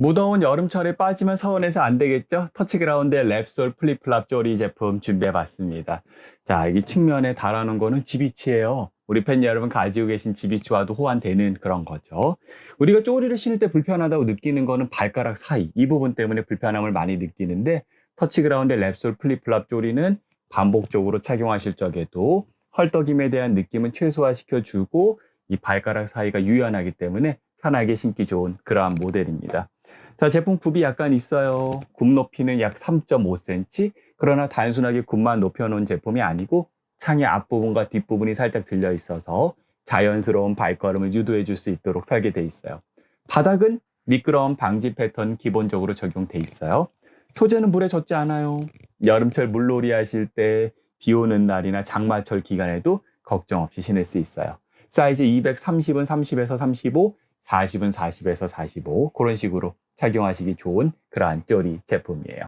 무더운 여름철에 빠지면 서운해서 안 되겠죠? 터치그라운드의 랩솔 플립플랍 조리 제품 준비해봤습니다. 자, 이 측면에 달아놓은 거는 지비치예요. 우리 팬 여러분 가지고 계신 지비치와도 호환되는 그런 거죠. 우리가 쪼리를 신을 때 불편하다고 느끼는 거는 발가락 사이, 이 부분 때문에 불편함을 많이 느끼는데 터치그라운드의 랩솔 플립플랍 조리는 반복적으로 착용하실 적에도 헐떡임에 대한 느낌은 최소화시켜주고 이 발가락 사이가 유연하기 때문에 편하게 신기 좋은 그러한 모델입니다. 자, 제품 굽이 약간 있어요. 굽 높이는 약 3.5cm. 그러나 단순하게 굽만 높여놓은 제품이 아니고 창의 앞부분과 뒷부분이 살짝 들려 있어서 자연스러운 발걸음을 유도해 줄 수 있도록 설계돼 있어요. 바닥은 미끄러움 방지 패턴 기본적으로 적용돼 있어요. 소재는 물에 젖지 않아요. 여름철 물놀이 하실 때 비 오는 날이나 장마철 기간에도 걱정 없이 신을 수 있어요. 사이즈 230은 30에서 35, 40은 40에서 45 그런 식으로 착용하시기 좋은 그러한 쪼리 제품이에요.